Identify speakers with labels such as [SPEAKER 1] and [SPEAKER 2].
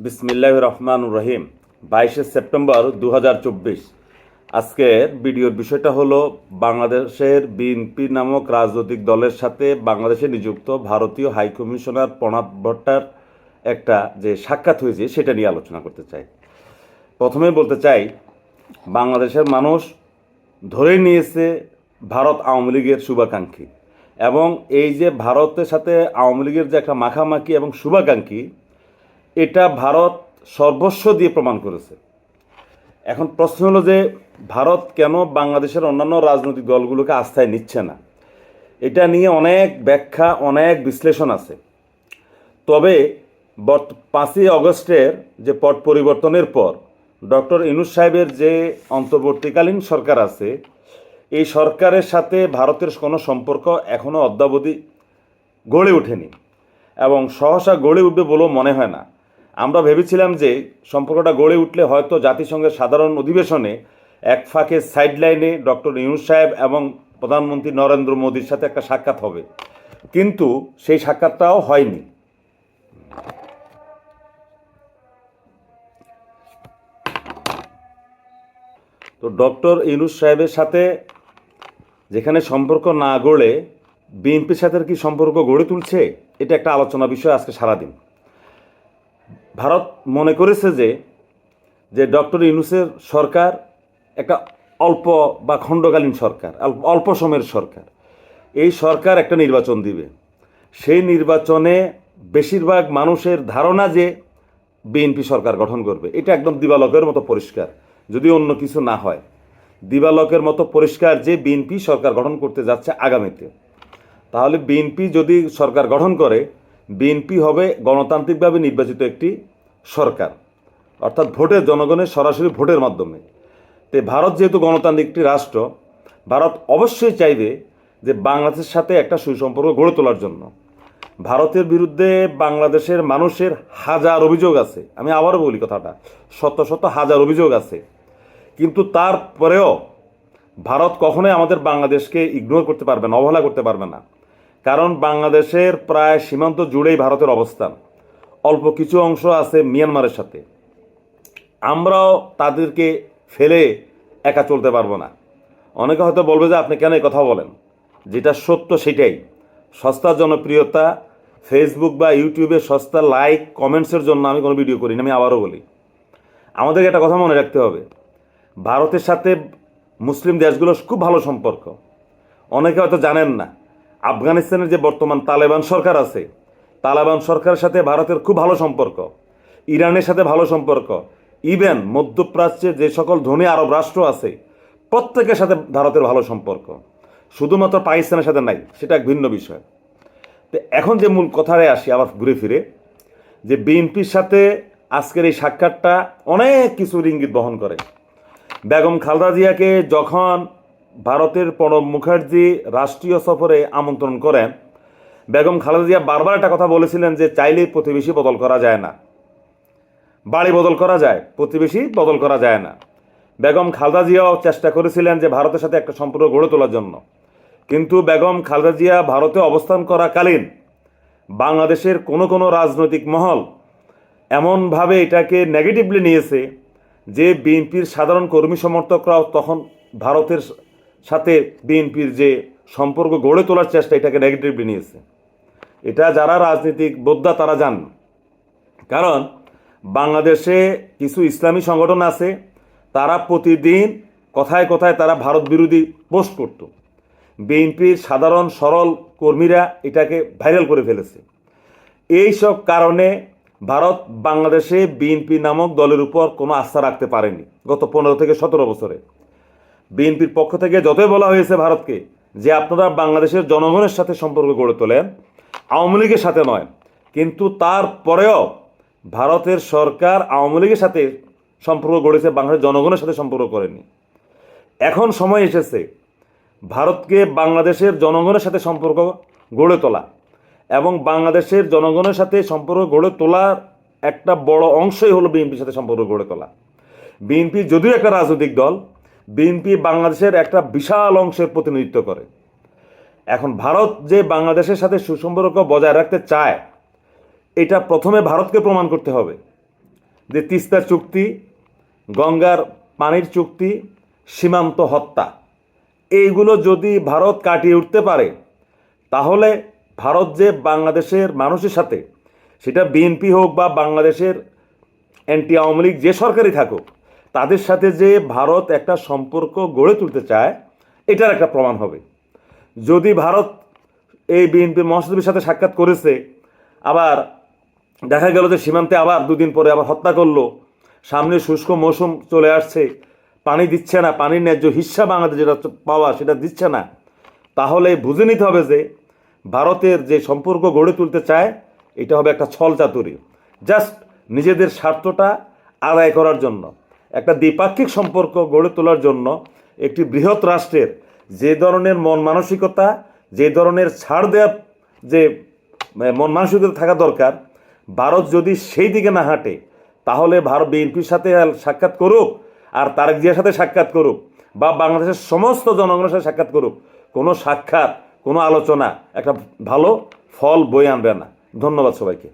[SPEAKER 1] বিসমিল্লাহ রহমান রহিম। বাইশে সেপ্টেম্বর দু হাজার চব্বিশ। আজকের ভিডিওর বিষয়টা হলো বাংলাদেশের বিএনপি নামক রাজনৈতিক দলের সাথে বাংলাদেশে নিযুক্ত ভারতীয় হাই কমিশনার প্রণব ভট্টার একটা যে সাক্ষাৎ হয়েছে, সেটা নিয়ে আলোচনা করতে চাই। প্রথমে বলতে চাই, বাংলাদেশের মানুষ ধরে নিয়েছে ভারত আওয়ামী লীগের শুভাকাঙ্ক্ষী এবং এই যে ভারতের সাথে আওয়ামী লীগের যে একটা মাখামাখি এবং শুভাকাঙ্ক্ষী এটা ভারত সর্বস্ব দিয়ে প্রমাণ করেছে। এখন প্রশ্ন হলো যে, ভারত কেন বাংলাদেশের অন্যান্য রাজনৈতিক দলগুলোকে আস্থায় নিচ্ছে না? এটা নিয়ে অনেক ব্যাখ্যা, অনেক বিশ্লেষণ আছে। তবে বর্ত- পাঁচই অগস্টের যে পট পরিবর্তনের পর, ডক্টর ইনুস সাহেবের যে অন্তর্বর্তীকালীন সরকার আছে, এই সরকারের সাথে ভারতের কোনো সম্পর্ক এখনও অদ্যাবধি গড়ে ওঠেনি। এবং সহসা গড়ে উঠবে বলেও মনে হয় না। আমরা ভেবেছিলাম যে সম্পর্কটা গড়ে উঠলে হয়তো জাতিসংঘের সাধারণ অধিবেশনে এক ফাঁকে সাইডলাইনে ডক্টর ইউনুস সাহেব এবং প্রধানমন্ত্রী নরেন্দ্র মোদীর সাথে একটা সাক্ষাৎ হবে। কিন্তু সেই সাক্ষাৎটাও হয়নি। তো ডক্টর ইউনুস সাহেবের সাথে যেখানে সম্পর্ক না গড়ে বিএনপির সাথে কি সম্পর্ক গড়ে তুলছে, এটা একটা আলোচনা বিষয় আজকে সারাদিন। ভারত মনে করেছে যে যে ডক্টর ইউনুসের সরকার একটা অল্প বা খণ্ডকালীন সরকার, অল্প- সময়ের সরকার। এই সরকার একটা নির্বাচন দিবে। সেই নির্বাচনে বেশিরভাগ মানুষের ধারণা যে বিএনপি সরকার গঠন করবে, এটা একদম দিবালকের মতো পরিষ্কার, যদি অন্য কিছু না হয়। দিবালকের মতো পরিষ্কার যে বিএনপি সরকার গঠন করতে যাচ্ছে আগামীতে। তাহলে বিএনপি যদি সরকার গঠন করে বিএনপি হবে গণতান্ত্রিকভাবে নির্বাচিত একটি সরকার। অর্থাৎ ভোটের জনগণের সরাসরি ভোটের মাধ্যমে। তো ভারত যেহেতু গণতান্ত্রিক একটি রাষ্ট্র, ভারত অবশ্যই চাইবে যে বাংলাদেশের সাথে একটা সুসম্পর্ক গড়ে তোলার জন্য। ভারতের বিরুদ্ধে বাংলাদেশের মানুষের হাজার অভিযোগ আছে। আমি আবারও বলি কথাটা, শত শত হাজার অভিযোগ আছে। কিন্তু তারপরেও ভারত কখনোই আমাদের বাংলাদেশকে ইগনোর করতে পারবে না, অবহেলা করতে পারবে না। কারণ বাংলাদেশের প্রায় সীমান্ত জুড়েই ভারতের অবস্থান। অল্প কিছু অংশ আছে মিয়ানমারের সাথে। আমরাও তাদেরকে ফেলে একা চলতে পারব না। অনেকে হয়তো বলবে যে আপনি কেন এই কথা বলেন? যেটা সত্য সেটাই। সস্তা জনপ্রিয়তা ফেসবুক বা ইউটিউবে সস্তা লাইক কমেন্টসের জন্য আমি কোনো ভিডিও করি না আমি আবারও বলি। আমাদেরকে একটা কথা মনে রাখতে হবে। ভারতের সাথে মুসলিম দেশগুলোর খুব ভালো সম্পর্ক। অনেকে হয়তো জানেন না আফগানিস্তানের যে বর্তমান তালেবান সরকার আছে, তালেবান সরকারের সাথে ভারতের খুব ভালো সম্পর্ক, ইরানের সাথে ভালো সম্পর্ক ইভেন মধ্যপ্রাচ্যে যে সকল ধনী আরব রাষ্ট্র আছে, প্রত্যেকের সাথে ভারতের ভালো সম্পর্ক। শুধুমাত্র পাকিস্তানের সাথে নাই, সেটা এক ভিন্ন বিষয়। তো এখন যে মূল কথায় আসি, আবার ঘুরে ফিরে, যে বিএনপির সাথে আজকের এই সাক্ষাৎটা অনেক কিছুর ইঙ্গিত বহন করে। বেগম খালদা জিয়াকে যখন ভারতের প্রণব মুখার্জি রাষ্ট্রীয় সফরে আমন্ত্রণ করেন। বেগম খালেদা জিয়া বারবার একটা কথা বলেছিলেন যে চাইলেই প্রতিবেশী বদল করা যায় না। বাড়ি বদল করা যায়, প্রতিবেশী বদল করা যায় না। বেগম খালদা জিয়াও চেষ্টা করেছিলেন যে ভারতের সাথে একটা সম্পর্ক গড়ে তোলার জন্য। কিন্তু বেগম খালেদা জিয়া ভারতে অবস্থান করাকালীন বাংলাদেশের কোনো কোনো রাজনৈতিক মহল এমনভাবে এটাকে নেগেটিভলি নিয়েছে যে বিএনপির সাধারণ কর্মী সমর্থকরাও তখন ভারতের সাথে বিএনপির যে সম্পর্ক গড়ে তোলার চেষ্টা, এটাকে নেগেটিভলি নিয়েছে এটা যারা রাজনীতিক বোদ্ধা, তারা জান। কারণ বাংলাদেশে কিছু ইসলামী সংগঠন আছে, তারা প্রতিদিন কথায় কথায় তারা ভারত বিরোধী পোস্ট করত। বিএনপির সাধারণ, সরল কর্মীরা এটাকে ভাইরাল করে ফেলেছে। এই সব কারণে ভারত বাংলাদেশে বিএনপি নামক দলের উপর কোনো আস্থা রাখতে পারেনি, গত পনেরো থেকে সতেরো বছরে। বিএনপির পক্ষ থেকে যতই বলা হয়েছে ভারতকে যে আপনারা বাংলাদেশের জনগণের সাথে সম্পর্ক গড়ে তোলেন, আওয়ামী লীগের সাথে নয়, কিন্তু তারপরেও ভারতের সরকার আওয়ামী লীগের সাথে সম্পর্ক গড়েছে, বাংলাদেশের জনগণের সাথে সম্পর্ক করেনি। এখন সময় এসেছে ভারতকে বাংলাদেশের জনগণের সাথে সম্পর্ক গড়ে তোলা এবং বাংলাদেশের জনগণের সাথে সম্পর্ক গড়ে তোলার একটা বড় অংশই হলো বিএনপির সাথে সম্পর্ক গড়ে তোলা। বিএনপি যদিও একটা রাজনৈতিক দল বিএনপি বাংলাদেশের একটা বিশাল অংশের প্রতিনিধিত্ব করে। এখন ভারত যে বাংলাদেশের সাথে সুসম্পর্ক বজায় রাখতে চায়, এটা প্রথমে ভারতকে প্রমাণ করতে হবে যে তিস্তা চুক্তি, গঙ্গার পানির চুক্তি, সীমান্ত হত্যা, এইগুলো যদি ভারত কাটিয়ে উঠতে পারে, তাহলে ভারত যে বাংলাদেশের মানুষের সাথে, সেটা বিএনপি হোক বা বাংলাদেশের অ্যান্টি আওয়ামী লীগ যে সরকারই থাকুক তাদের সাথে যে ভারত একটা সম্পর্ক গড়ে তুলতে চায়, এটার একটা প্রমাণ হবে। যদি ভারত এই বিএনপির মহাসচিবের সাথে সাক্ষাৎ করেছে, আবার দেখা গেল যে সীমান্তে আবার দুদিন পরে আবার হত্যা করল, সামনে শুষ্ক মৌসুম চলে আসছে, পানি দিচ্ছে না, পানির ন্যায্য হিস্সা বাংলাদেশ যেটা পাওয়া সেটা দিচ্ছে না, তাহলে বুঝে নিতে হবে যে ভারতের যে সম্পর্ক গড়ে তুলতে চায়, এটা হবে একটা ছল চাতুরি। জাস্ট নিজেদের স্বার্থটা আদায় করার জন্য। একটা দ্বিপাক্ষিক সম্পর্ক গড়ে তোলার জন্য একটি বৃহৎ রাষ্ট্রের যে ধরনের মন মানসিকতা, যে ধরনের ছাড় দেওয়া যে মন মানসিকতা থাকা দরকার, ভারত যদি সেই দিকে না হাঁটে, তাহলে ভারত বিএনপির সাথে সাক্ষাৎ করুক, আর তারেক জিয়ার সাথে সাক্ষাৎ করুক, বা বাংলাদেশের সমস্ত জনগণের সাথে সাক্ষাৎ করুক, কোনো সাক্ষাৎ, কোনো আলোচনা একটা ভালো ফল বই আনবে না। ধন্যবাদ সবাইকে।